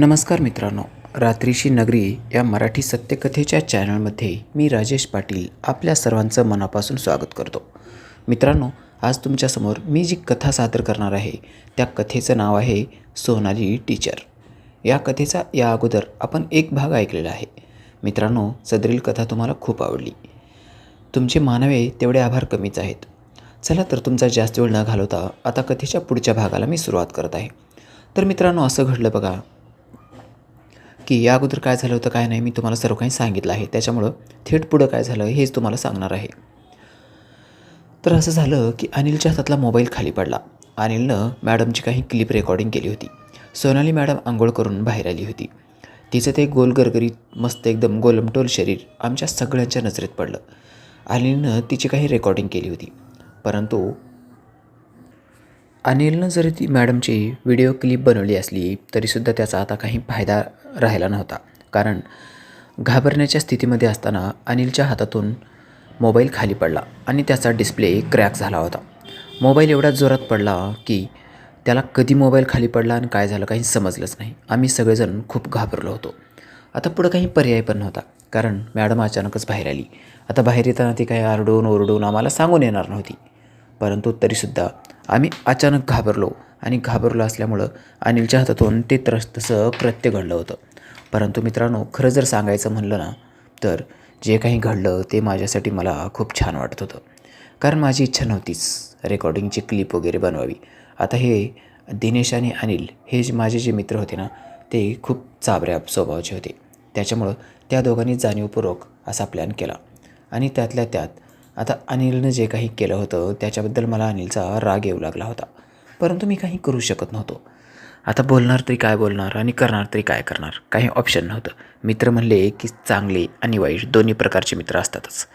नमस्कार मित्रांनो रात्रीची नगरी या मराठी सत्यकथेच्या चॅनलमध्ये मी राजेश पाटील आपल्या सर्वांचं मनापासून स्वागत करतो. मित्रांनो आज तुमच्यासमोर मी जी कथा सादर करणार आहे त्या कथेचं नाव आहे सोनाली टीचर या कथेचा या अगोदर आपण एक भाग ऐकलेला आहे. मित्रांनो सदरील कथा तुम्हाला खूप आवडली. तुमचे मानवे तेवढे आभार कमीच आहेत. चला तर तुमचा जास्त वेळ न घालवता आता कथेच्या पुढच्या भागाला मी सुरुवात करत आहे. तर मित्रांनो असं घडलं बघा की या अगोदर काय झालं होतं काय नाही मी तुम्हाला सर्व काही सांगितलं आहे. त्याच्यामुळं थेट पुढं काय झालं हेच तुम्हाला सांगणार आहे. तर असं झालं की अनिलच्या हातातला मोबाईल खाली पडला. अनिलनं मॅडमची काही क्लिप रेकॉर्डिंग केली होती. सोनाली मॅडम आंघोळ करून बाहेर आली होती. तिचं ते गोलगरगरीत मस्त एकदम गोलमटोल शरीर आमच्या सगळ्यांच्या नजरेत पडलं. अनिलनं तिची काही रेकॉर्डिंग केली होती. परंतु अनिलनं जरी ती मॅडमची व्हिडिओ क्लिप बनवली असली तरीसुद्धा त्याचा आता काही फायदा राहिला नव्हता. कारण घाबरण्याच्या स्थितीमध्ये असताना अनिलच्या हातातून मोबाईल खाली पडला आणि त्याचा डिस्प्ले क्रॅक झाला होता. मोबाईल एवढ्या जोरात पडला की त्याला कधी मोबाईल खाली पडला आणि काय झालं काही समजलंच नाही. आम्ही सगळेजण खूप घाबरलो होतो. आता पुढं काही पर्याय पण नव्हता. कारण मॅडम अचानकच बाहेर आली. आता बाहेर येताना ती काही आरडून ओरडून आम्हाला सांगून येणार नव्हती. परंतु तरीसुद्धा आम्ही अचानक घाबरलो आणि घाबरलो असल्यामुळं अनिलच्या हातातून ते त्रस तसं कृत्य घडलं होतं. परंतु मित्रांनो खरं जर सांगायचं म्हणलं ना तर जे काही घडलं ते माझ्यासाठी मला खूप छान वाटत होतं. कारण माझी इच्छा नव्हतीच रेकॉर्डिंगची क्लिप वगैरे बनवावी. आता हे दिनेश आणि अनिल हे जे माझे जे मित्र होते ना ते खूप चाबऱ्या स्वभावाचे होते. त्याच्यामुळं त्या दोघांनी जाणीवपूर्वक असा प्लॅन केला. आणि त्यातल्या त्यात आता अनिलनं जे काही केलं होतं त्याच्याबद्दल मला अनिलचा राग येऊ लागला होता. परंतु मी काही करू शकत नव्हतो. आता बोलणार तरी काय बोलणार आणि करणार तरी काय करणार काही ऑप्शन नव्हतं. मित्र म्हणले की चांगले आणि वाईट दोन्ही प्रकारचे मित्र असतातच.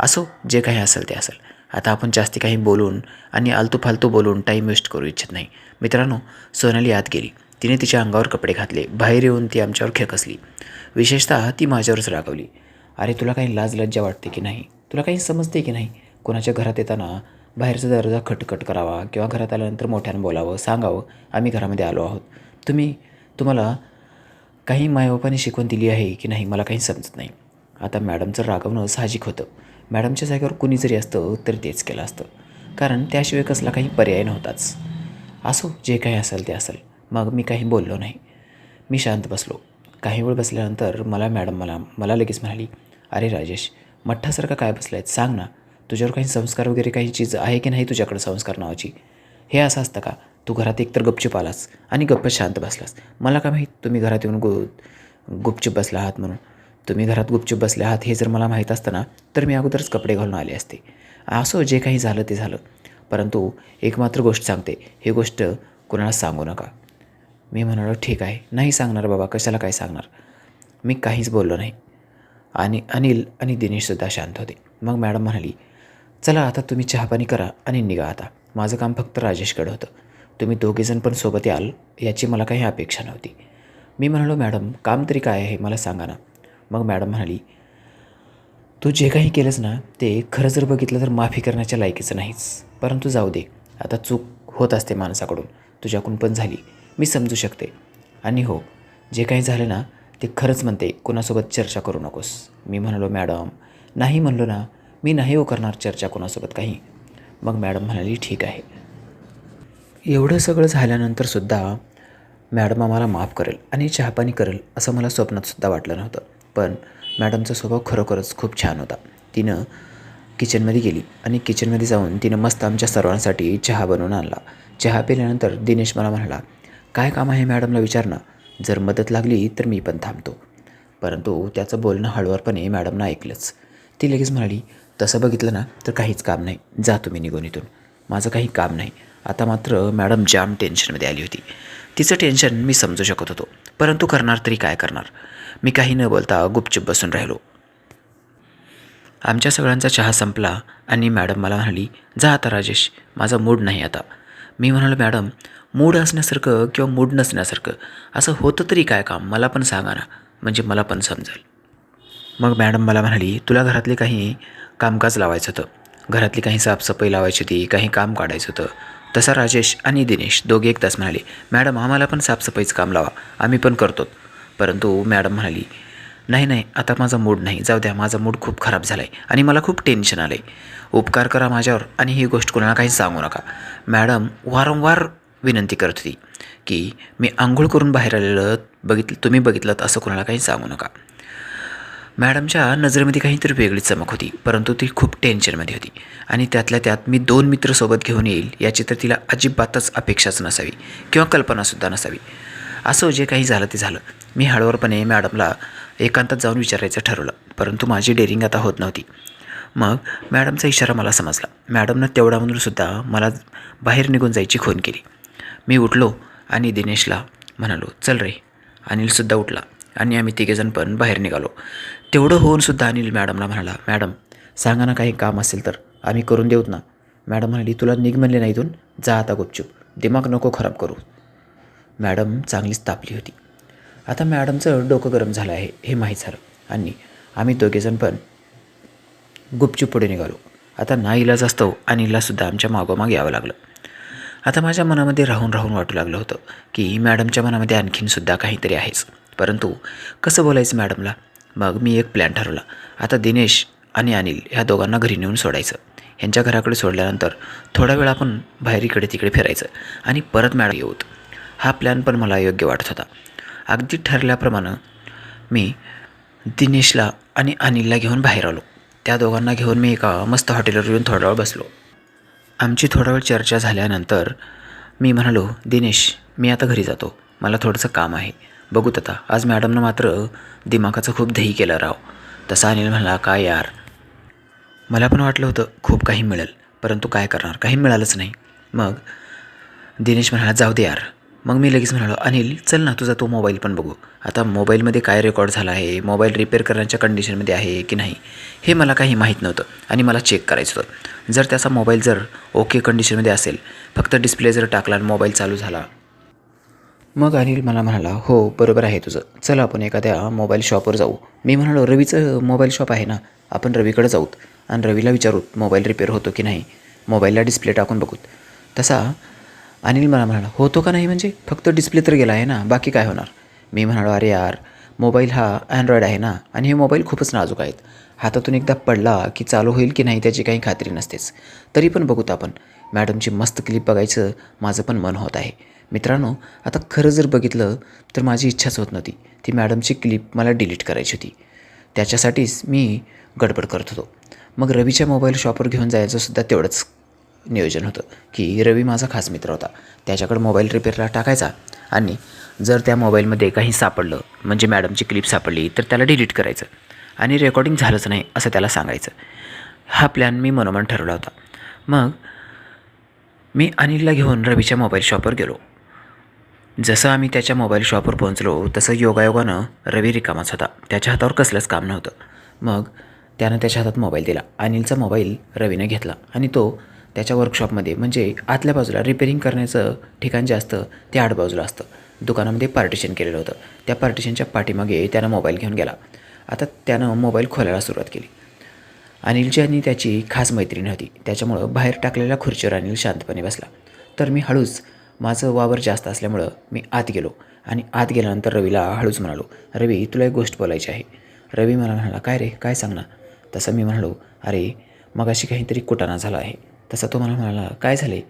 असो जे काही असेल ते असेल. आता आपण जास्ती काही बोलून आणि आलतू फालतू बोलून टाईम वेस्ट करू इच्छित नाही. मित्रांनो सोनाली आत गेली. तिने तिच्या अंगावर कपडे घातले. बाहेर येऊन ती आमच्यावर खेकसली. विशेषतः ती माझ्यावरच रागवली. अरे तुला काही लाज लज्जा वाटते की नाही? तुला काही समजते की नाही? कोणाच्या घरात येताना बाहेरचा दर्जा खटखट करावा किंवा घरात आल्यानंतर मोठ्यानं बोलावं सांगावं आम्ही घरामध्ये आलो आहोत. तुम्ही तुम्हाला काही मायबापाने शिकवण दिली आहे की नाही मला काही समजत नाही. आता मॅडमचं रागवणं साहजिक होतं. मॅडमच्या जागेवर कुणी जरी असतं तर तेच केलं असतं. कारण त्याशिवाय कसला काही पर्याय नव्हताच. असो जे काही असेल ते असेल. मग मी काही बोललो नाही. मी शांत बसलो. काही वेळ बसल्यानंतर मला मॅडम मला मला लगेच म्हणाली अरे राजेश मठ्ठासारखं काय बसलं आहे सांग ना. तुझ्यावर काही संस्कार वगैरे काही चीज आहे की नाही तुझ्याकडे संस्कार नावाची? हे असं असतं का? तू घरात एकतर गपचूप आलास आणि गप्प शांत बसलास. मला का माहीत? तुम्ही घरात येऊन गु गुपचूप बसला आहात म्हणून. तुम्ही घरात गुपचूप बसले आहात हे जर मला माहीत असतं ना तर मी अगोदरच कपडे घालून आले असते. असो जे काही झालं ते झालं. परंतु एक मात्र गोष्ट सांगते. ही गोष्ट कुणाला सांगू नका. मी म्हणालो ठीक आहे. नाही सांगणार बाबा. कशाला काय सांगणार? मी काहीच बोललो नाही. आणि अनिल आणि दिनेशसुद्धा शांत होते. मग मॅडम म्हणाली चला आता तुम्ही चहापाणी करा आणि निघा आता. माझं काम फक्त राजेशकडं होतं. तुम्ही दोघेजण पण सोबत याल याची मला काही अपेक्षा नव्हती. मी म्हणालो मॅडम काम तरी काय आहे मला सांगा ना. मग मॅडम म्हणाली तू जे काही केलंस ना ते खरं जर बघितलं तर माफी करण्याच्या लायकीचं नाहीच. परंतु जाऊ दे. आता चूक होत असते माणसाकडून. तुझ्याकडून पण झाली. मी समजू शकते. आणि हो जे काही झालं ना ते खरंच म्हणते कोणासोबत चर्चा करू नकोस. मी म्हणालो मॅडम. नाही म्हणलो ना मी नाही हो करणार चर्चा कोणासोबत काही. मग मॅडम म्हणाली ठीक आहे. एवढं सगळं झाल्यानंतरसुद्धा मॅडम आम्हाला माफ करेल आणि चहापाणी करेल असं मला स्वप्नातसुद्धा वाटलं नव्हतं. पण मॅडमचा स्वभाव खरोखरच खूप छान होता. तिनं किचनमध्ये गेली आणि किचनमध्ये जाऊन तिनं मस्त आमच्या सर्वांसाठी चहा बनवून आणला. चहा पिल्यानंतर दिनेश मला म्हणाला काय काम आहे मॅडमला विचारणं? जर मदत लागली तर मी पण थांबतो. परंतु त्याचं बोलणं हळूवारपणे मॅडमनं ऐकलंच. ती लगेच म्हणाली तसं बघितलं ना तर काहीच काम नाही. जा तुम्ही निघून इथून. माझं काही काम नाही. आता मात्र मॅडम जाम टेन्शनमध्ये आली होती. तिचं टेन्शन मी समजू शकत होतो. परंतु करणार तरी काय करणार? मी काही न बोलता गुपचूप बसून राहिलो. आमच्या सगळ्यांचा चहा संपला आणि मॅडम मला म्हणाली जा आता राजेश माझा मूड नाही आता. मी म्हणालो मॅडम मूड असण्यासारखं किंवा मूड नसण्यासारखं असं होतं तरी काय काम? मला पण सांगा ना. म्हणजे मला पण समजेल. मग मॅडम मला म्हणाली तुला घरातले काही कामकाज लावायचं होतं. घरातली काही साफसफाई लावायची होती काही काम काढायचं होतं. तसा राजेश आणि दिनेश दोघे एक तास म्हणाले मॅडम आम्हाला पण साफसफाईचं काम लावा. आम्ही पण करतो. परंतु मॅडम म्हणाली नाही नाही आता माझा मूड नाही. जाऊ द्या माझा मूड खूप खराब झाला आहे आणि मला खूप टेन्शन आलं आहे उपकार करा माझ्यावर आणि ही गोष्ट कोणाला काही सांगू नका. मॅडम वारंवार विनंती करत होती की मी आंघोळ करून बाहेर आलेलं बघितलं तुम्ही बघितलं असं कोणाला काही सांगू नका. मॅडमच्या नजरेमध्ये काहीतरी वेगळीच चमक होती परंतु ती खूप टेन्शनमध्ये होती आणि त्यातल्या त्यात मी दोन मित्र सोबत घेऊन येईल याची तर तिला अजिबातच अपेक्षाच नसावी किंवा कल्पनासुद्धा नसावी. असं जे काही झालं ते झालं. मी हळूवारपणे मॅडमला एकांतात जाऊन विचारायचं ठरवलं परंतु माझी डेअरिंग आता होत नव्हती. मग मॅडमचा इशारा मला समजला. मॅडमनं तेवढ्यामधूनसुद्धा मला बाहेर निघून जायची खून केली. मी उठलो आणि दिनेशला म्हणालो चल रे. अनिलसुद्धा उठला आणि आम्ही तिघेजण पण बाहेर निघालो. तेवढं होऊनसुद्धा अनिल मॅडमला म्हणाला मॅडम सांगा ना काही काम असेल तर आम्ही करून देऊत ना. मॅडम म्हणाली तुला निघ म्हणले नाही इथून जा आता गुपचूप दिमाग नको खराब करू. मॅडम चांगलीच तापली होती. आता मॅडमचं डोकं गरम झालं आहे हे माहीत झालं. आणि आम्ही दोघेजण पण गुपचूप पुढे निघालो. आता ना इलाज असतो अनिललासुद्धा आमच्या मागोमाग यावं लागलं. आता माझ्या मनामध्ये राहून राहून वाटू लागलं होतं की मॅडमच्या मनामध्ये आणखीनसुद्धा काहीतरी आहेच. परंतु कसं बोलायचं मॅडमला? मग मी एक प्लॅन ठरवला. आता दिनेश आणि अनिल ह्या दोघांना घरी नेऊन सोडायचं. ह्यांच्या घराकडे सोडल्यानंतर थोडा वेळ आपण बाहेर इकडे तिकडे फिरायचं आणि परत मॅडम येऊत हा प्लॅन पण मला योग्य वाटत होता. अगदी ठरल्याप्रमाणे मी दिनेशला आणि अनिलला घेऊन बाहेर आलो. त्या दोघांना घेऊन मी एका मस्त हॉटेलवर येऊन थोडा वेळ बसलो. आमची थोडा वेळ चर्चा झाल्यानंतर मी म्हणालो दिनेश मी आता घरी जातो. मला थोडंसं काम आहे. बघूत आता आज मॅडमनं मात्र दिमागाचं खूप दही केलं राव. तसा अनिल म्हणाला काय यार? मला पण वाटलं होतं खूप काही मिळेल परंतु काय करणार? काही मिळालंच नाही. मग दिनेश म्हणाला जाऊ दे यार. मग मी लगेच म्हणालो अनिल चल ना तुझा तो मोबाईल पण बघू. आता मोबाईलमध्ये काय रेकॉर्ड झाला आहे मोबाईल रिपेअर करण्याच्या कंडिशनमध्ये आहे की नाही हे मला काही माहीत नव्हतं आणि मला चेक करायचं होतं. जर त्याचा मोबाईल जर ओके कंडिशनमध्ये असेल फक्त डिस्प्ले जर टाकला आणि मोबाईल चालू झाला. मग अनिल मला म्हणाला हो बरोबर आहे तुझं. चल आपण एखाद्या मोबाईल शॉपवर जाऊ. मी म्हणालो रवीचं मोबाईल शॉप आहे ना आपण रवीकडे जाऊत आणि रवीला विचारूत मोबाईल रिपेअर होतो की नाही. मोबाईलला डिस्प्ले टाकून बघूत. तसा अनिल मला म्हणाला होतो का नाही म्हणजे? फक्त डिस्प्ले तर गेला आहे ना बाकी काय होणार? मी म्हणालो अरे यार मोबाईल हा अँड्रॉईड आहे ना आणि हे मोबाईल खूपच नाजूक आहेत. हातातून एकदा पडला की चालू होईल की नाही त्याची काही खात्री नसतेच. तरी पण बघूत आपण. मॅडमची मस्त क्लिप बघायचं माझं पण मन होत आहे. मित्रांनो आता खरं जर बघितलं तर माझी इच्छाच होत नव्हती. ती मॅडमची क्लिप मला डिलीट करायची होती. त्याच्यासाठीच मी गडबड करत होतो. मग रवीच्या मोबाईल शॉपवर घेऊन जायचं सुद्धा तेवढंच नियोजन होतं की रवी माझा खास मित्र होता. त्याच्याकडे मोबाईल रिपेअरला टाकायचा आणि जर त्या मोबाईलमध्ये काही सापडलं म्हणजे मॅडमची क्लिप सापडली तर त्याला डिलीट करायचं आणि रेकॉर्डिंग झालंच नाही असं त्याला सांगायचं. हा प्लॅन मी मनोमन ठरवला होता. मग मी अनिलला घेऊन रवीच्या मोबाईल शॉपवर गेलो. जसं आम्ही त्याच्या मोबाईल शॉपवर पोहोचलो तसं योगायोगानं रवी रिकामाच होता. त्याच्या हातावर कसलंच काम नव्हतं. मग त्यानं त्याच्या हातात मोबाईल दिला. अनिलचा मोबाईल रवीनं घेतला आणि तो त्याच्या वर्कशॉपमध्ये म्हणजे आतल्या बाजूला रिपेरिंग करण्याचं ठिकाण जे असतं ते आठ बाजूला असतं. दुकानामध्ये पार्टिशन केलेलं होतं. त्या पार्टिशनच्या पाठीमागे त्यानं मोबाईल घेऊन गेला. आता त्यानं मोबाईल खोलायला सुरुवात केली. अनिलची आणि त्याची खास मैत्रीण होती. त्याच्यामुळं बाहेर टाकलेल्या खुर्चीवर अनिल शांतपणे बसला. तर मी हळूच माझं वावर जास्त असल्यामुळं मी आत गेलो. आणि आत गेल्यानंतर रवीला हळूच म्हणालो रवी तुला एक गोष्ट बोलायची आहे. रवी मला म्हणाला काय रे? काय सांग ना तसं मी म्हणालो अरे मगाशी काहीतरी कुटाणा झाला आहे. तसं तो मला म्हणाला काय झालं आहे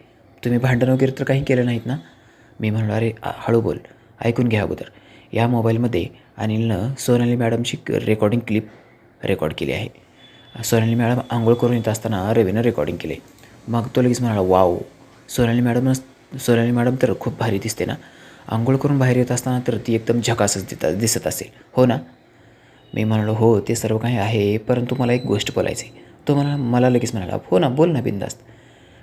तुम्ही भांडण वगैरे तर काही केलं नाहीत ना? मी म्हणालो अरे हळू बोल ऐकून घ्या अगोदर. या मोबाईलमध्ये अनिलनं सोनाली मॅडमची रेकॉर्डिंग क्लिप रेकॉर्ड केली आहे. सोनाली मॅडम आंघोळ करून येत असताना रवीनं रेकॉर्डिंग केले मग तो लगेच म्हणाला wow Sonali madam Sonali madam तर खूप भारी दिसते ना? आंघोळ करून बाहेर येत असताना तर ती एकदम झकासच देता दिसत असेल हो ना? मी म्हणालो हो ते सर्व काही आहे परंतु मला एक गोष्ट बोलायची आहे. तो मला मला लगेच म्हणाला हो ना बोल ना बिंदास्त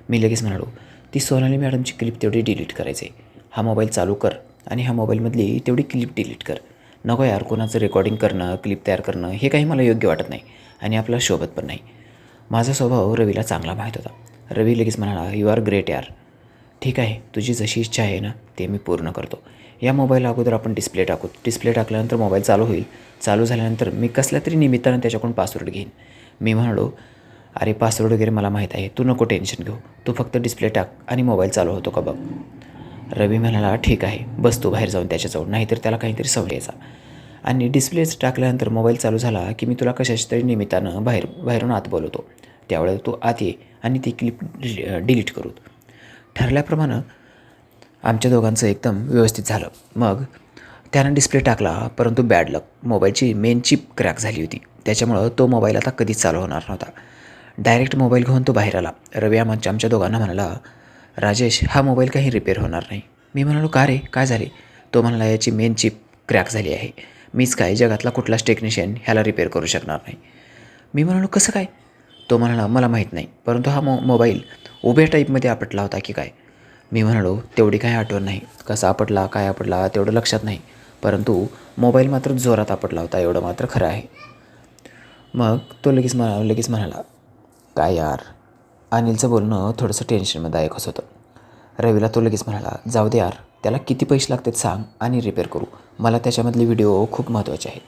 मी लगेच म्हणालो ती सोनाली मॅडमची क्लिप तेवढी डिलीट करायची. आहे हा मोबाईल चालू कर आणि ह्या मोबाईलमधली तेवढी क्लिप डिलीट कर. नको यार कोणाचं रेकॉर्डिंग करणं क्लिप तयार करणं हे काही मला योग्य वाटत नाही आणि आपला शोभत पण नाही. माझा स्वभाव रवीला चांगला माहीत होता. रवी लगेच म्हणाला यू आर ग्रेट यार. ठीक आहे तुझी जशी इच्छा आहे ना ते मी पूर्ण करतो. या मोबाईल अगोदर आपण डिस्प्ले टाकू. डिस्प्ले टाकल्यानंतर मोबाईल चालू होईल. चालू झाल्यानंतर मी कसल्या तरी निमित्तानं त्याच्याकडून पासवर्ड घेईन. मी म्हणालो अरे पासवर्ड वगैरे मला माहीत आहे. तू नको टेन्शन घेऊ. तू फक्त डिस्प्ले टाक आणि मोबाईल चालू होतो का बघ. रवी म्हणाला ठीक आहे. बस तू बाहेर जाऊन त्याच्याजवळ. नाहीतर त्याला काहीतरी सवयचा आणि डिस्प्लेच टाकल्यानंतर मोबाईल चालू झाला की मी तुला कशाच्या तरी निमित्तानं बाहेर बाहेरून आत बोलवतो. त्यावेळेला तू आत ये आणि ती क्लिप डिलीट करू. ठरल्याप्रमाणे आमच्या दोघांचं एकदम व्यवस्थित झालं. मग त्यानं डिस्प्ले टाकला परंतु बॅड लक मोबाईलची मेन चिप क्रॅक झाली होती. त्याच्यामुळं तो मोबाईल आता कधीच चालू होणार नव्हता. डायरेक्ट मोबाईल घेऊन तो बाहेर आला. रवी आमच्या आमच्या दोघांना म्हणाला राजेश हा मोबाईल काही रिपेअर होणार नाही. मी म्हणालो का रे? काय झाले? तो म्हणाला याची मेन चिप क्रॅक झाली आहे. मीच काय जगातला कुठलाच टेक्निशियन ह्याला रिपेअर करू शकणार नाही. मी म्हणालो कसं काय? तो म्हणाला मला माहीत नाही परंतु हा मो मोबाईल उभ्या टाईपमध्ये आपटला होता की काय? मी म्हणालो तेवढी काही आठवण नाही. कसा आपटला काय आपटला तेवढं लक्षात नाही. परंतु मोबाईल मात्र जोरात आपटला होता एवढं मात्र खरं आहे. मग तो लगेच म्हणा लगेच म्हणाला काय यार? अनिलचं बोलणं थोडंसं टेन्शनमध्ये ऐकच होतं. रवीला तो लगेच म्हणाला जाऊ दे यार त्याला किती पैसे लागतात सांग आणि रिपेअर करू. मला त्याच्यामधले व्हिडिओ खूप महत्त्वाचे आहेत.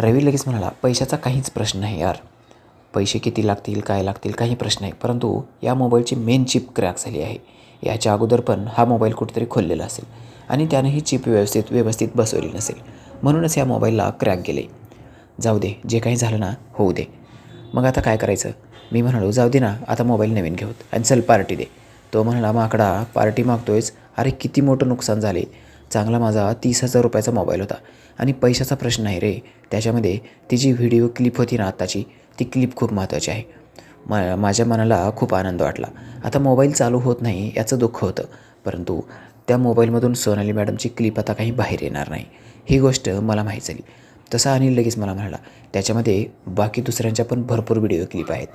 रवी लगेच म्हणाला पैशाचा काहीच प्रश्न नाही यार. पैसे किती लागतील काय लागतील काही प्रश्न नाही. परंतु या मोबाईलची मेन चिप क्रॅक झाली आहे. याच्या अगोदर पण हा मोबाईल कुठेतरी खोललेला असेल आणि त्यानं ही चिप व्यवस्थित व्यवस्थित बसवली नसेल. म्हणूनच या मोबाईलला क्रॅक गेले. जाऊ दे जे काही झालं ना होऊ दे. मग आता काय करायचं? मी म्हणालो जाऊ दे ना आता मोबाईल नवीन घेऊत आणि चल पार्टी दे. तो म्हणाला माकडा पार्टी मागतोयच अरे किती मोठं नुकसान झाले. चांगला माझा तीस हजार रुपयाचा मोबाईल होता आणि पैशाचा प्रश्न आहे रे. त्याच्यामध्ये ती जी व्हिडिओ क्लिप होती ना आत्ताची? ती क्लिप खूप महत्त्वाची आहे. मा माझ्या मनाला खूप आनंद वाटला. आता मोबाईल चालू होत नाही याचं दुःख होतं. परंतु त्या मोबाईलमधून सोनाली मॅडमची क्लिप आता काही बाहेर येणार नाही. ही गोष्ट मला माहीत झाली. तसा अनिल लगेच मला म्हणाला त्याच्यामध्ये बाकी दुसऱ्यांच्या पण भरपूर व्हिडिओ क्लिप आहेत.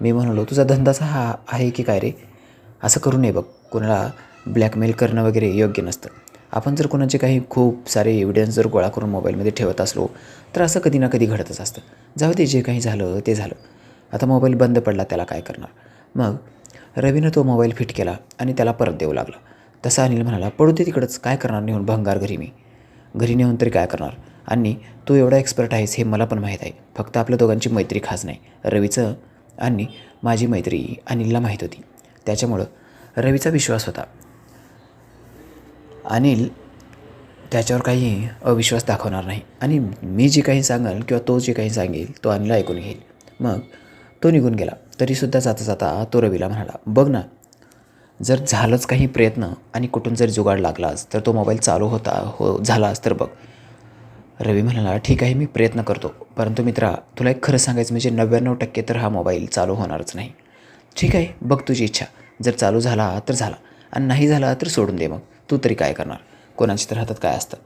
मी म्हणालो तुझा धंदा असा हा आहे की काय रे? असं करू नये बघ. कोणाला ब्लॅकमेल करणं वगैरे योग्य नसतं. आपण जर कोणाचे काही खूप सारे एव्हिडन्स जर गोळा करून मोबाईलमध्ये ठेवत असलो तर असं कधी ना कधी घडतच असतं. जाऊ दे जे काही झालं ते झालं. आता मोबाईल बंद पडला त्याला काय करणार? मग रवीनं तो मोबाईल फिट केला आणि त्याला परत देऊ लागला. तसा अनिल म्हणाला पडू दे तिकडंच काय करणार नेऊन भंगार घरी मी? घरी नेऊन तरी काय करणार? आणि तू एवढा एक्सपर्ट आहेस हे मला पण माहीत आहे. फक्त आपल्या दोघांची मैत्री खास नाही. रवीचं आणि माझी मैत्री अनिलला माहीत होती. त्याच्यामुळं रवीचा विश्वास होता. अनिल त्याच्यावर काही अविश्वास दाखवणार नाही. आणि मी जे काही सांगाल किंवा तो जे काही सांगेल तो अनिल ऐकून घेईल. मग तो निघून गेला. तरीसुद्धा जाता जाता तो रवीला म्हणाला बघ ना जर झालंच काही प्रयत्न आणि कुठून जर जुगाड लागलाच तर तो मोबाईल चालू होता हो झालाच तर बघ. रवी म्हणाला ठीक आहे मी प्रयत्न करतो. परंतु मित्रा तुला एक खरं सांगायचं म्हणजे नव्याण्णव टक्के तर हा मोबाईल चालू होणारच नाही. ठीक आहे बघ तुझी इच्छा. जर चालू झाला तर झाला आणि नाही झाला तर सोडून दे मग. तू तरी काय करणार? कोणाच्या तर हातात काय असतं?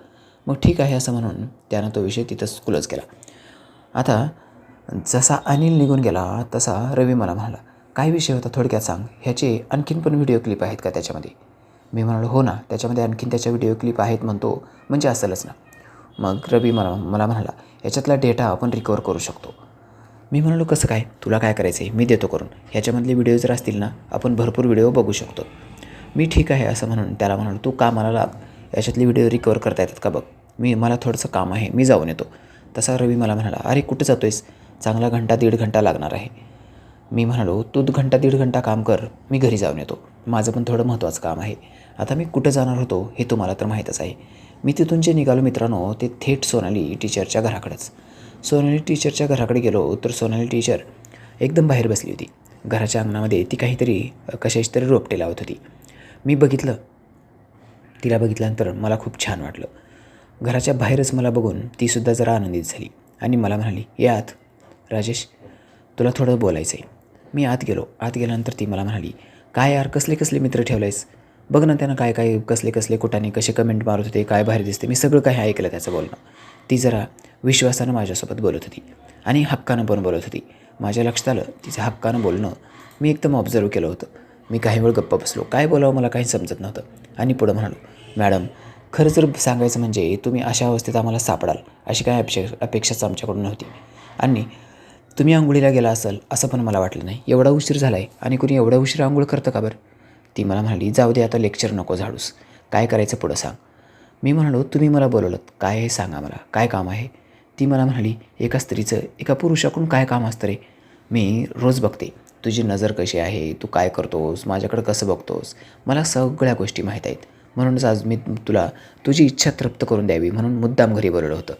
मग ठीक आहे असं म्हणून त्यानं तो विषय तिथंच क्लोज केला. आता जसा अनिल निघून गेला तसा रवी मला म्हणाला काय विषय होता थोडक्यात सांग? ह्याचे आणखीन पण व्हिडिओ क्लिप आहेत का त्याच्यामध्ये? मी म्हणालो हो ना त्याच्यामध्ये आणखीन त्याच्या व्हिडिओ क्लिप आहेत म्हणतो. म्हणजे असेलच ना. मग रवी मला मला म्हणाला याच्यातला डेटा आपण रिकवर करू शकतो. मी म्हणालो कसं काय? तुला काय करायचं आहे मी देतो करून. ह्याच्यामधले व्हिडिओ जर असतील ना आपण भरपूर व्हिडिओ बघू शकतो. मी ठीक आहे असं म्हणून त्याला म्हणालो तू कामाला लाग याच्यातले व्हिडिओ रिकवर करता येतात का बघ? मी मला थोडंसं काम आहे मी जाऊन येतो. तसा रवी मला म्हणाला अरे कुठं जातो आहेस चांगला घंटा दीड घंटा लागणार आहे. मी म्हणालो तू घंटा दीड घंटा काम कर मी घरी जाऊन येतो. माझं पण थोडं महत्त्वाचं काम आहे. आता मी कुठं जाणार होतो हे तुम्हाला तर माहीतच आहे. मी तिथून जे निघालो मित्रांनो ते थेट सोनाली टीचरच्या घराकडेच. सोनाली टीचरच्या घराकडे गेलो तर सोनाली टीचर एकदम बाहेर बसली होती. घराच्या अंगणामध्ये ती काहीतरी कशाची तरी रोपटे लावत होती. मी बघितलं. तिला बघितल्यानंतर मला खूप छान वाटलं. घराच्या बाहेरच मला बघून तीसुद्धा जरा आनंदित झाली आणि मला म्हणाली ये आत राजेश तुला थोडं बोलायचं आहे मी आत गेलो. आत गेल्यानंतर ती मला म्हणाली काय यार कसले कसले मित्र ठेवलायस? बघ ना त्यानं काय काय कसले कसले कुठाने कसे कमेंट मारत होते काय बाहेर दिसते. मी सगळं काही ऐकलं त्याचं बोलणं. ती जरा विश्वासानं माझ्यासोबत बोलत होती आणि हक्कानं पण बोलत होती. माझ्या लक्षात आलं तिचं हक्कानं बोलणं मी एकदम ऑब्झर्व केलं होतं. मी काही वेळ गप्प बसलो. काय बोलावं मला काही समजत नव्हतं. आणि पुढं म्हणालो मॅडम खरं जर सांगायचं म्हणजे तुम्ही अशा अवस्थेत आम्हाला सापडाल अशी काय अपेक्षा अपेक्षाच आमच्याकडून नव्हती. आणि तुम्ही आंघोळीला गेला असाल असं पण मला वाटलं नाही. एवढा उशीर झाला आहे आणि कुणी एवढा उशीर आंघोळ करतं का बरं? ती मला म्हणाली जाऊ दे आता लेक्चर नको झाडूस. काय करायचं पुढं सांग. मी म्हणालो तुम्ही मला बोलवलं काय आहे? सांगा मला. काय काम आहे? ती मला म्हणाली एका स्त्रीचं एका पुरुषाकडून काय काम असतं रे? मी रोज बघते. तुझी नजर कशी आहे? तू काय करतोस? माझ्याकडं कसं बघतोस? मला सगळ्या गोष्टी माहीत आहेत. म्हणूनच आज मी तुला तुझी इच्छा तृप्त करून द्यावी म्हणून मुद्दाम घरी बोलवलं होतं.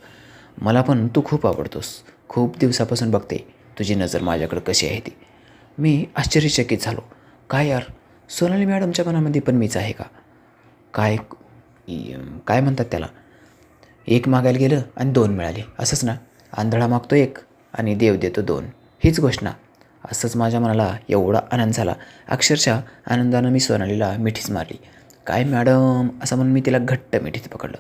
मला पण तू खूप आवडतोस. खूप दिवसापासून बघते. तुझी नजर माझ्याकडं कशी आहे ती? मी आश्चर्यचकित झालो. काय यार? सोनाली मॅडमच्या मनामध्ये पण मीच आहे का? काय काय म्हणतात त्याला? एक मागायला गेलं आणि दोन मिळाले. असंच ना? आंधळा मागतो एक आणि देव देतो दोन. हीच घोषणा. असंच माझ्या मनाला एवढा आनंद झाला. अक्षरशः आनंदानं मी सोनालीला मिठीच मारली. काय मॅडम? असं म्हणून मी तिला घट्ट मिठीत पकडलं.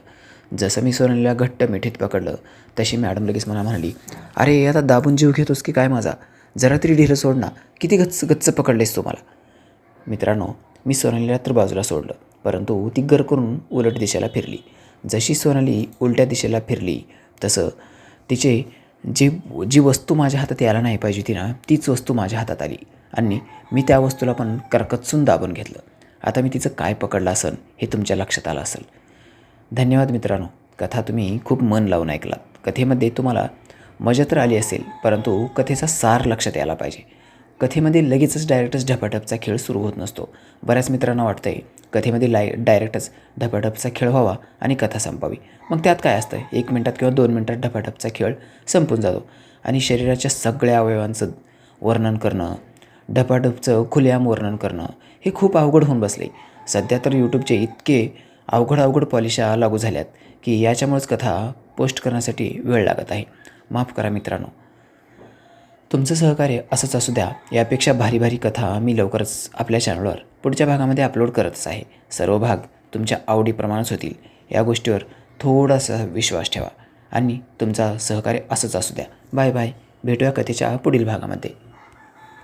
जसं मी सोनालीला घट्ट मिठीत पकडलं तशी मॅडम लगेच मला म्हणाली अरे आता दाबून जीव घेतोस की काय माझा? जरा तरी ढिलं सोड ना. किती गच्च गच्च पकडलेस तू मला. मित्रांनो मी सोनालीला तर बाजूला सोडलं परंतु ती गर करून उलट दिशेला फिरली. जशी सोनाली उलट्या दिशेला फिरली तसं तिचे जी जी वस्तू माझ्या हातात यायला नाही पाहिजे ती ना तीच वस्तू माझ्या हातात आली आणि मी त्या वस्तूला पण करकचून दाबून घेतलं. आता मी तिचं काय पकडलं असेल हे तुमच्या लक्षात आलं असेल. धन्यवाद मित्रांनो कथा तुम्ही खूप मन लावून ऐकलात. कथेमध्ये तुम्हाला मजा तर आली असेल परंतु कथेचा सार लक्षात यायला पाहिजे. कथेमध्ये लगेचच डायरेक्टच ढपाढपचा खेळ सुरू होत नसतो. बऱ्याच मित्रांना वाटतं आहे कथेमध्ये लाय डायरेक्टच ढपाढपचा खेळ व्हावा आणि कथा संपावी. मग त्यात काय असतं? एक मिनटात किंवा दोन मिनटात ढपाढपचा खेळ संपून जातो. आणि शरीराच्या सगळ्या अवयवांचं वर्णन करणं ढपाढपचं खुलेआम वर्णन करणं हे खूप अवघड होऊन बसले. सध्या तर यूट्यूबचे इतके अवघड अवघड पॉलिशा लागू झाल्यात की याच्यामुळेच कथा पोस्ट करण्यासाठी वेळ लागत आहे. माफ करा मित्रांनो. तुमचं सहकार्य असंच असू द्या यापेक्षा भारी भारी कथा मी लवकरच आपल्या चॅनलवर पुढच्या भागामध्ये अपलोड करतच आहे. सर्व भाग तुमच्या आवडीप्रमाणेच होतील. या गोष्टीवर थोडासा विश्वास ठेवा आणि तुमचा सहकार्य असंच असू द्या. Bye bye. भेटूया कथेच्या पुढील भागामध्ये.